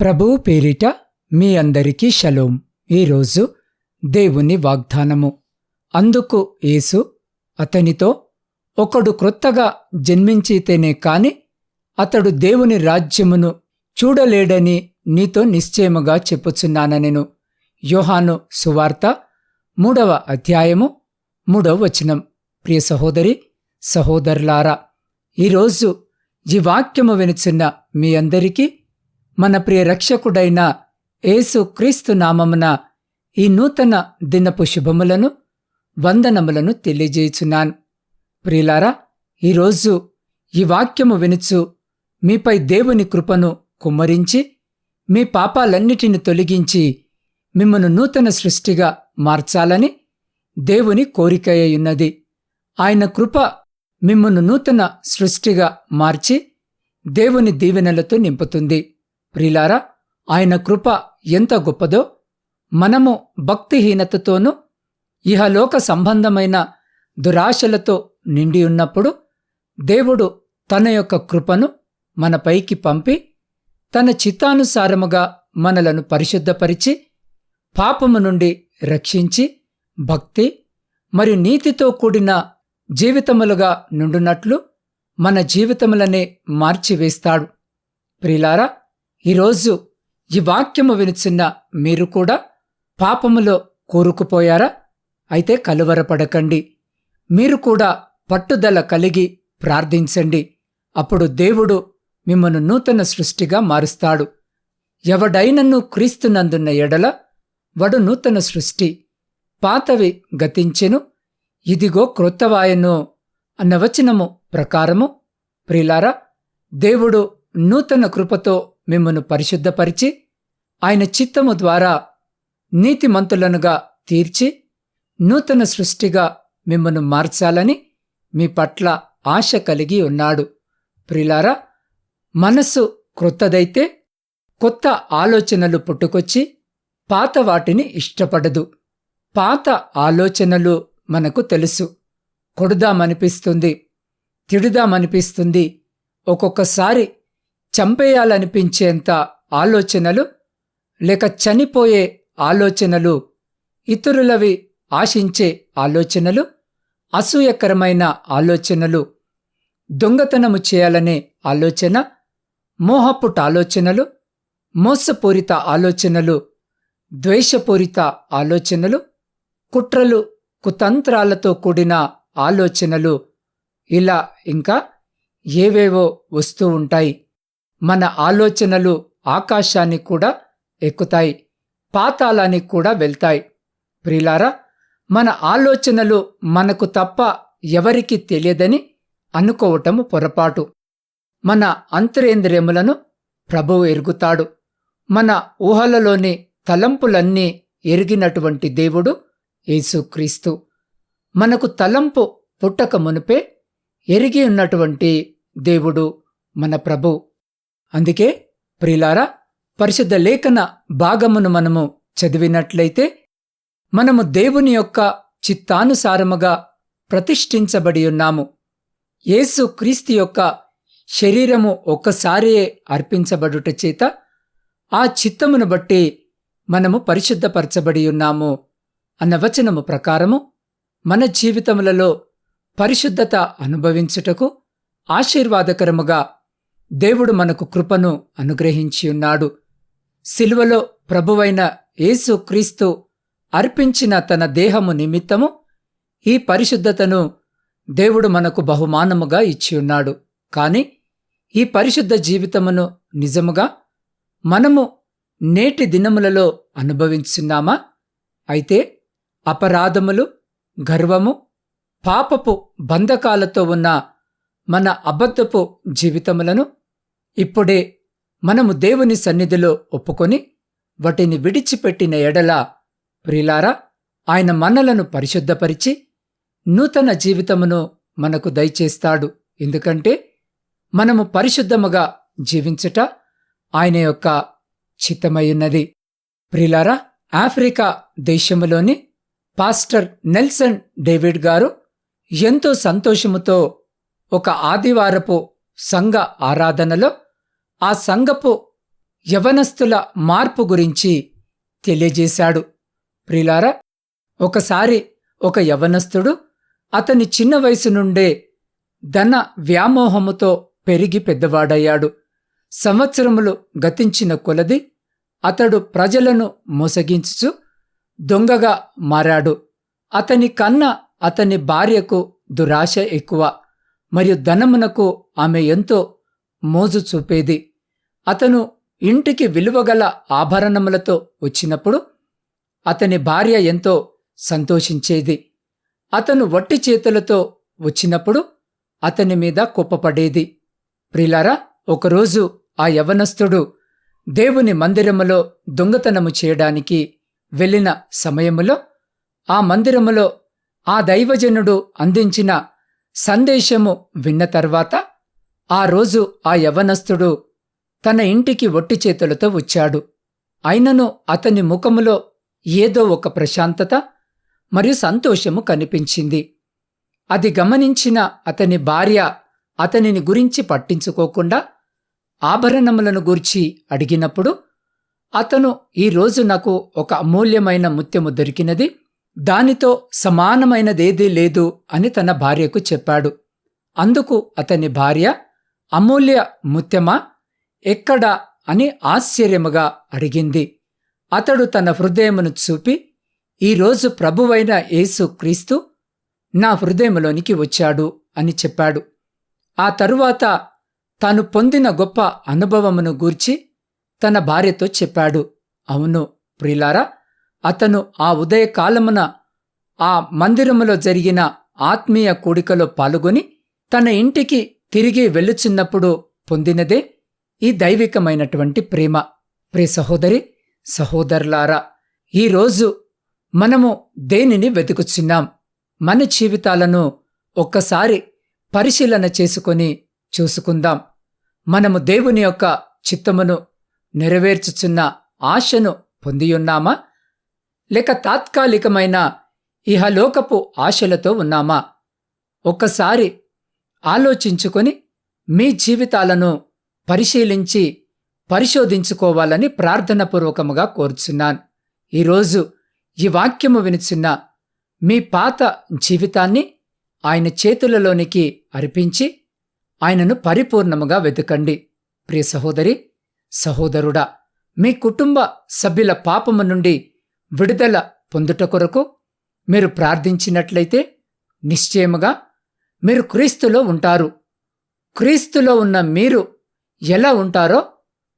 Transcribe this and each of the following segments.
ప్రభు పేరిట మీ అందరికీ షలోం. ఈరోజు దేవుని వాగ్దానము. అందుకు యేసు అతనితో ఒకడు క్రొత్తగా జన్మించితేనే కాని అతడు దేవుని రాజ్యమును చూడలేడని నీతో నిశ్చయముగా చెప్పుచున్నానెను యోహాను సువార్త మూడవ అధ్యాయము మూడవ వచనం. ప్రియ సహోదరి సహోదరులారా ఈరోజు ఈ వాక్యము వినుచున్న మీ అందరికీ మన ప్రియ రక్షకుడైన యేసు క్రీస్తు నామమున ఈ నూతన దినపు శుభములను వందనములను తెలియజేయుచున్నాను. ప్రియులారా ఈరోజు ఈ వాక్యము వినుచు మీపై దేవుని కృపను కుమ్మరించి మీ పాపాలన్నిటిని తొలగించి మిమ్మను నూతన సృష్టిగా మార్చాలని దేవుని కోరికయ్యున్నది ఆయన కృప మిమ్మను నూతన సృష్టిగా మార్చి దేవుని దీవెనలతో నింపుతుంది. ప్రిలారా ఆయన కృప ఎంత గొప్పదో మనము భక్తిహీనతతోనూ ఇహలోక సంబంధమైన దురాశలతో నిండి ఉన్నప్పుడు దేవుడు తన యొక్క కృపను మనపైకి పంపి తన చిత్తానుసారముగా మనలను పరిశుద్ధపరిచి పాపము నుండి రక్షించి భక్తి మరియు నీతితో కూడిన జీవితములుగా నుండునట్లు మన జీవితములనే మార్చివేస్తాడు. ప్రిలారా ఈరోజు ఈ వాక్యము వినుచున్న మీరు కూడా పాపములో కూరుకుపోయారా? అయితే కలువరపడకండి. మీరు కూడా పట్టుదల కలిగి ప్రార్థించండి. అప్పుడు దేవుడు మిమ్మను నూతన సృష్టిగా మారుస్తాడు. ఎవడైనను క్రీస్తునందున్న ఎడల వడు నూతన సృష్టి. పాతవి గతించెను. ఇదిగో క్రొత్తవాయను అన్న వచనము ప్రకారము. ప్రిలారా దేవుడు నూతన కృపతో మిమ్మను పరిశుద్ధపరిచి ఆయన చిత్తము ద్వారా నీతిమంతులనుగా తీర్చి నూతన సృష్టిగా మిమ్మను మార్చాలని మీ పట్ల ఆశ కలిగి ఉన్నాడు. ప్రిలారా మనస్సు క్రొత్తదైతే కొత్త ఆలోచనలు పుట్టుకొచ్చి పాత వాటిని ఇష్టపడదు. పాత ఆలోచనలు మనకు తెలుసు. కొడుదామనిపిస్తుంది తిడుదామనిపిస్తుంది. ఒక్కొక్కసారి చంపేయాలనిపించేంత ఆలోచనలు లేక చనిపోయే ఆలోచనలు ఇతరులవి ఆశించే ఆలోచనలు అసూయకరమైన ఆలోచనలు దొంగతనము చేయాలనే ఆలోచన మోహపుట ఆలోచనలు మోసపూరిత ఆలోచనలు ద్వేషపూరిత ఆలోచనలు కుట్రలు కుతంత్రాలతో కూడిన ఆలోచనలు ఇలా ఇంకా ఏవేవో వస్తూ ఉంటాయి. మన ఆలోచనలు ఆకాశానికి కూడా ఎక్కుతాయి పాతాళానికి కూడా వెళ్తాయి. ప్రిలారా మన ఆలోచనలు మనకు తప్ప ఎవరికి తెలియదని అనుకోవటము పొరపాటు. మన అంతరేంద్రియములను ప్రభువు ఎరుగుతాడు. మన ఊహలలోని తలంపులన్నీ ఎరిగినటువంటి దేవుడు యేసుక్రీస్తు మనకు తలంపు పుట్టక మునిపే ఎరిగి ఉన్నటువంటి దేవుడు మన ప్రభు. అందుకే ప్రిలారా పరిశుద్ధ లేఖన భాగమును మనము చదివినట్లయితే మనము దేవుని యొక్క చిత్తానుసారముగా ప్రతిష్ఠించబడి ఉన్నాము. యేసు క్రీస్తు యొక్క శరీరము ఒక్కసారియే అర్పించబడుట చేత ఆ చిత్తమును బట్టి మనము పరిశుద్ధపరచబడి ఉన్నాము అన్న వచనము ప్రకారము మన జీవితములలో పరిశుద్ధత అనుభవించుటకు ఆశీర్వాదకరముగా దేవుడు మనకు కృపను అనుగ్రహించి ఉన్నాడు. సిలువలో ప్రభువైన యేసు క్రీస్తు అర్పించిన తన దేహము నిమిత్తము ఈ పరిశుద్ధతను దేవుడు మనకు బహుమానముగా ఇచ్చి ఉన్నాడు. కాని ఈ పరిశుద్ధ జీవితమును నిజముగా మనము నేటి దినములలో అనుభవించున్నామా? అయితే అపరాధములు గర్వము పాపపు బంధకాలతో ఉన్న మన అబద్ధపు జీవితములను ఇప్పుడే మనము దేవుని సన్నిధిలో ఒప్పుకొని వాటిని విడిచిపెట్టిన ఎడల ప్రిలారా ఆయన మనలను పరిశుద్ధపరిచి నూతన జీవితమును మనకు దయచేస్తాడు. ఎందుకంటే మనము పరిశుద్ధముగా జీవించుట ఆయన యొక్క చిత్తమయ్యున్నది ప్రిలారా ఆఫ్రికా దేశములోని పాస్టర్ నెల్సన్ డేవిడ్ గారు ఎంతో సంతోషముతో ఒక ఆదివారపు సంఘ ఆరాధనలో ఆ సంఘపు యవనస్తుల మార్పు గురించి తెలియజేశాడు. ప్రిలారా ఒకసారి ఒక యవనస్తుడు అతని చిన్న వయసు నుండే ధన వ్యామోహముతో పెరిగి పెద్దవాడయ్యాడు. సంవత్సరములు గతించిన కొలది అతడు ప్రజలను మోసగించుచు దొంగగా మారాడు. అతని కన్న అతని భార్యకు దురాశ ఎక్కువ. మరియు ధనమునకు ఆమె ఎంతో మోజు చూపేది. అతను ఇంటికి విలువగల ఆభరణములతో వచ్చినప్పుడు అతని భార్య ఎంతో సంతోషించేది. అతను వట్టి చేతులతో వచ్చినప్పుడు అతని మీద కుప్పపడేది ప్రిలారా ఒకరోజు ఆ యవనస్థుడు దేవుని మందిరములో దొంగతనము చేయడానికి వెళ్ళిన సమయములో ఆ మందిరములో ఆ దైవజనుడు అందించిన సందేశము విన్న తర్వాత ఆ రోజు ఆ యవనస్థుడు తన ఇంటికి ఒట్టి చేతులతో వచ్చాడు. అయినను అతని ముఖములో ఏదో ఒక ప్రశాంతత మరియు సంతోషము కనిపించింది. అది గమనించిన అతని భార్య అతనిని గురించి పట్టించుకోకుండా ఆభరణములను గూర్చి అడిగినప్పుడు అతను ఈరోజు నాకు ఒక అమూల్యమైన ముత్యము దొరికినది దానితో సమానమైనదేదీ లేదు అని తన భార్యకు చెప్పాడు. అందుకు అతని భార్య అమూల్య ముత్యమా? ఎక్కడా? అని ఆశ్చర్యముగా అడిగింది. అతడు తన హృదయమును చూపి ఈరోజు ప్రభువైన యేసు క్రీస్తు నా హృదయములోనికి వచ్చాడు అని చెప్పాడు. ఆ తరువాత తాను పొందిన గొప్ప అనుభవమును గూర్చి తన భార్యతో చెప్పాడు. అవును ప్రిలారా అతను ఆ ఉదయకాలమున ఆ మందిరములో జరిగిన ఆత్మీయ కూడికలో పాల్గొని తన ఇంటికి తిరిగి వెళ్ళుచున్నప్పుడు పొందినదే ఈ దైవికమైనటువంటి ప్రేమ. ప్రే సహోదరి సహోదరులారా ఈరోజు మనము దేనిని వెతుకుచున్నాం? మన జీవితాలను ఒక్కసారి పరిశీలన చేసుకొని చూసుకుందాం. మనము దేవుని యొక్క చిత్తమును నెరవేర్చుచున్న ఆశను పొందియున్నామా? లేక తాత్కాలికమైన ఇహలోకపు ఆశలతో ఉన్నామా? ఒక్కసారి ఆలోచించుకొని మీ జీవితాలను పరిశీలించి పరిశోధించుకోవాలని ప్రార్థనపూర్వకముగా కోరుచున్నాను. ఈరోజు ఈ వాక్యము వినిచున్న మీ పాత జీవితాన్ని ఆయన చేతులలోనికి అర్పించి ఆయనను పరిపూర్ణముగా వెతకండి ప్రియ సహోదరి సహోదరుడా మీ కుటుంబ సభ్యుల పాపము నుండి విడుదల పొందుట కొరకు మీరు ప్రార్థించినట్లయితే నిశ్చయముగా మీరు క్రీస్తులో ఉంటారు. క్రీస్తులో ఉన్న మీరు ఎలా ఉంటారో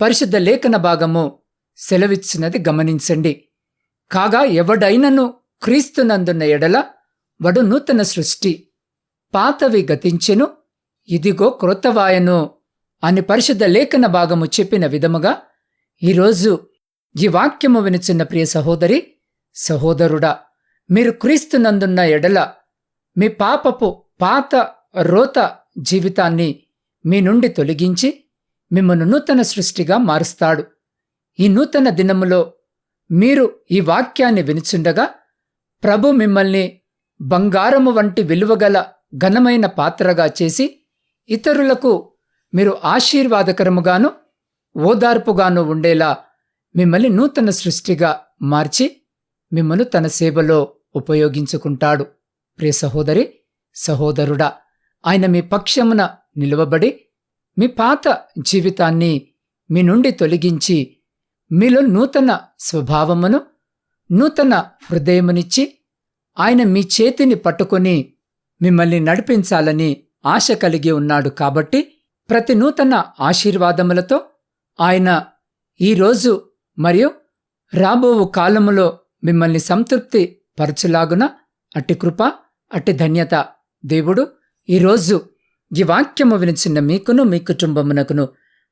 పరిశుద్ధ లేఖన భాగము సెలవిచ్చినది గమనించండి. కాగా ఎవడైనను క్రీస్తునందున్న ఎడల వడు నూతన సృష్టి. పాతవి గతించెను ఇదిగో క్రొత్తవాయను అని పరిశుద్ధ లేఖన భాగము చెప్పిన విధముగా ఈరోజు ఈ వాక్యము వినుచున్న ప్రియ సహోదరి సహోదరుడా మీరు క్రీస్తునందున్న ఎడల మీ పాపపు పాత రోత జీవితాన్ని మీ నుండి తొలగించి మిమ్మను నూతన సృష్టిగా మారుస్తాడు. ఈ నూతన దినములో మీరు ఈ వాక్యాన్ని వినుచుండగా ప్రభు మిమ్మల్ని బంగారము వంటి విలువగల ఘనమైన పాత్రగా చేసి ఇతరులకు మీరు ఆశీర్వాదకరముగాను ఓదార్పుగాను ఉండేలా మిమ్మల్ని నూతన సృష్టిగా మార్చి మిమ్మల్ని తన సేవలో ఉపయోగించుకుంటాడు. ప్రియ సహోదరి సహోదరుడా ఆయన మీ పక్షమున నిలువబడి మీ పాత జీవితాన్ని మీ నుండి తొలగించి మీలో నూతన స్వభావమును నూతన హృదయమునిచ్చి ఆయన మీ చేతిని పట్టుకొని మిమ్మల్ని నడిపించాలని ఆశ కలిగి ఉన్నాడు కాబట్టి ప్రతి నూతన ఆశీర్వాదములతో ఆయన ఈరోజు మరియు రాబోవు కాలములో మిమ్మల్ని సంతృప్తి పరచులాగున అట్టి కృప అట్టి ధన్యత దేవుడు ఈరోజు ఈ వాక్యము వినిచిన మీకును మీ కుటుంబమునకును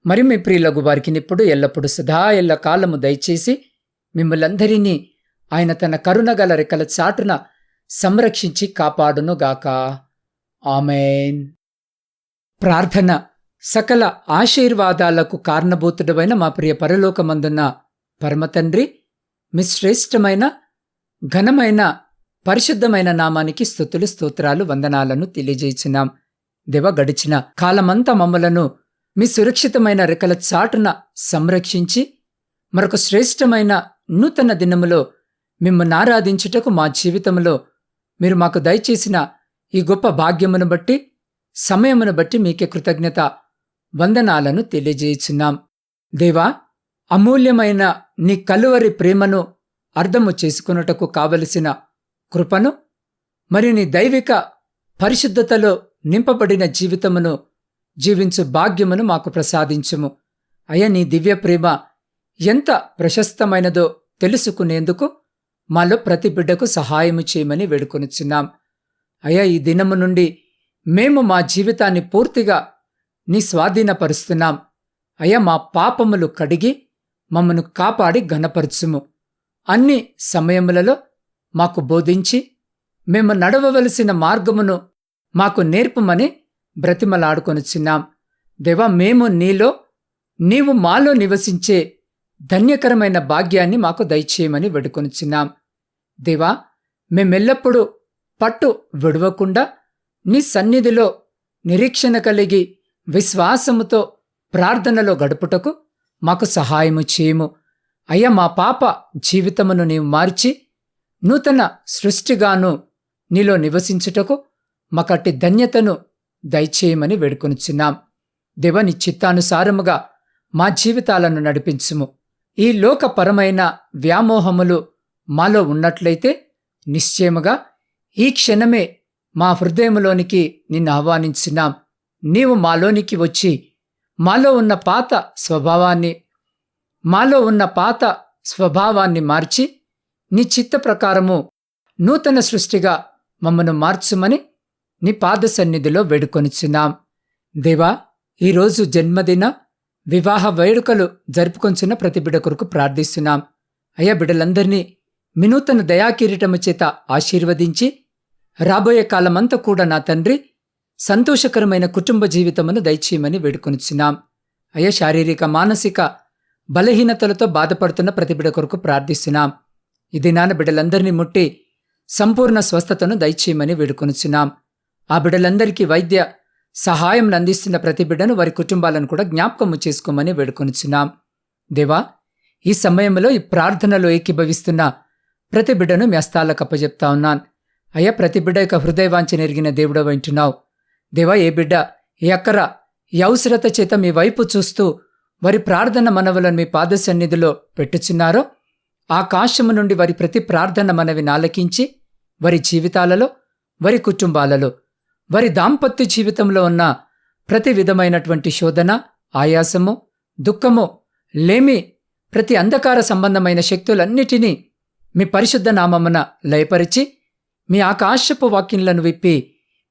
మరి మీ ప్రియులకు వారికి ఇప్పుడు ఎల్లప్పుడూ సదా ఎల్ల కాలము దయచేసి మిమ్మల్ందరినీ ఆయన తన కరుణగల రెక్కల చాటున సంరక్షించి కాపాడునుగాక. ఆమెన్. ప్రార్థన సకల ఆశీర్వాదాలకు కారణభూతుడమైన మా ప్రియ పరలోకమందున్న పరమతండ్రి మీ శ్రేష్టమైన ఘనమైన పరిశుద్ధమైన నామానికి స్థుతులు స్తోత్రాలు వందనాలను తెలియజేసినాం. దివ గడిచిన కాలమంతా మమ్మలను మీ సురక్షితమైన రెక్కల చాటున సంరక్షించి మరొక శ్రేష్టమైన నూతన దినములో మిమ్మల్ని ఆరాధించుటకు మా జీవితంలో మీరు మాకు దయచేసిన ఈ గొప్ప భాగ్యమును బట్టి సమయమును బట్టి మీకే కృతజ్ఞత వందనాలను తెలియజేయుచున్నాం దేవా అమూల్యమైన నీ కలువరి ప్రేమను అర్థము చేసుకున్నటకు కావలసిన కృపను మరియు నీ దైవిక పరిశుద్ధతలో నింపబడిన జీవితమును జీవించు భాగ్యమును మాకు ప్రసాదించుము. అయ్యా నీ దివ్య ప్రేమ ఎంత ప్రశస్తమైనదో తెలుసుకునేందుకు మాలో ప్రతి బిడ్డకు సహాయము చేయమని వేడుకొనుచున్నాం. అయ్యా ఈ దినము నుండి మేము మా జీవితాన్ని పూర్తిగా నీ స్వాధీనపరుస్తున్నాం అయ్యా మా పాపములు కడిగి మమ్మను కాపాడి ఘనపరచుము. అన్ని సమయములలో మాకు బోధించి మేము నడవవలసిన మార్గమును మాకు నేర్పమని బ్రతిమలాడుకొనుచున్నాం దేవా మేము నీలో నీవు మాలో నివసించే ధన్యకరమైన భాగ్యాన్ని మాకు దయచేయమని వేడుకొనుచున్నాం దేవా మేమెల్లప్పుడూ పట్టు విడవకుండా నీ సన్నిధిలో నిరీక్షణ కలిగి విశ్వాసముతో ప్రార్థనలో గడుపుటకు మాకు సహాయము చేయము. అయ్యా మా పాప జీవితమును నీవు మార్చి నూతన సృష్టిగాను నీలో నివసించుటకు మాకట్టి ధన్యతను దయచేయమని వేడుకొనుచున్నాం. దేవని చిత్తానుసారముగా మా జీవితాలను నడిపించుము. ఈ లోకపరమైన వ్యామోహములు మాలో ఉన్నట్లయితే నిశ్చయముగా ఈ క్షణమే మా హృదయములోనికి నిన్ను ఆహ్వానించినాం నీవు మాలోనికి వచ్చి మాలో ఉన్న పాత స్వభావాన్ని మాలో ఉన్న పాత స్వభావాన్ని మార్చి నీ చిత్త ప్రకారము నూతన సృష్టిగా మమ్మను మార్చుమని నీ పాద సన్నిధిలో వేడుకొనిచున్నాం. దేవా ఈరోజు జన్మదిన వివాహ వేడుకలు జరుపుకొంచున్న ప్రతి బిడ కొరకు ప్రార్థిస్తున్నాం. అయ్యా బిడ్డలందరినీ వినూతన దయాకిరీటము చేత ఆశీర్వదించి రాబోయే కాలమంతా కూడా నా తండ్రి సంతోషకరమైన కుటుంబ జీవితమును దయచేయమని వేడుకొనిచున్నాం. అయ్యా శారీరక మానసిక బలహీనతలతో బాధపడుతున్న ప్రతిబిడ కొరకు ప్రార్థిస్తున్నాం. ఇది నాన్న బిడ్డలందరినీ ముట్టి సంపూర్ణ స్వస్థతను దయచేయమని వేడుకొనిచున్నాం. ఆ బిడ్డలందరికీ వైద్య సహాయం అందిస్తున్న ప్రతి బిడ్డను వారి కుటుంబాలను కూడా జ్ఞాపకము చేసుకోమని వేడుకొనిచున్నాం. దేవా ఈ సమయంలో ఈ ప్రార్థనలో ఏకీభవిస్తున్న ప్రతి బిడ్డను మీ హస్తాలకు అప్పచెప్తా ఉన్నాను. అయ్యా ప్రతి బిడ్డ యొక్క హృదయవాంఛ నెరిగిన దేవుడో వింటున్నావు దేవా ఏ బిడ్డ ఎక్కరా అక్కర ఈ అవసరత చేత మీ వైపు చూస్తూ వారి ప్రార్థన మనవులను మీ పాద సన్నిధిలో పెట్టుచున్నారో ఆకాశము నుండి వారి ప్రతి ప్రార్థన మనవి నాలకించి వారి జీవితాలలో వారి కుటుంబాలలో వారి దాంపత్య జీవితంలో ఉన్న ప్రతి విధమైనటువంటి శోధన ఆయాసము దుఃఖము లేమి ప్రతి అంధకార సంబంధమైన శక్తులన్నిటినీ మీ పరిశుద్ధ నామమున లయపరిచి మీ ఆకాశపు వాక్యంలను విప్పి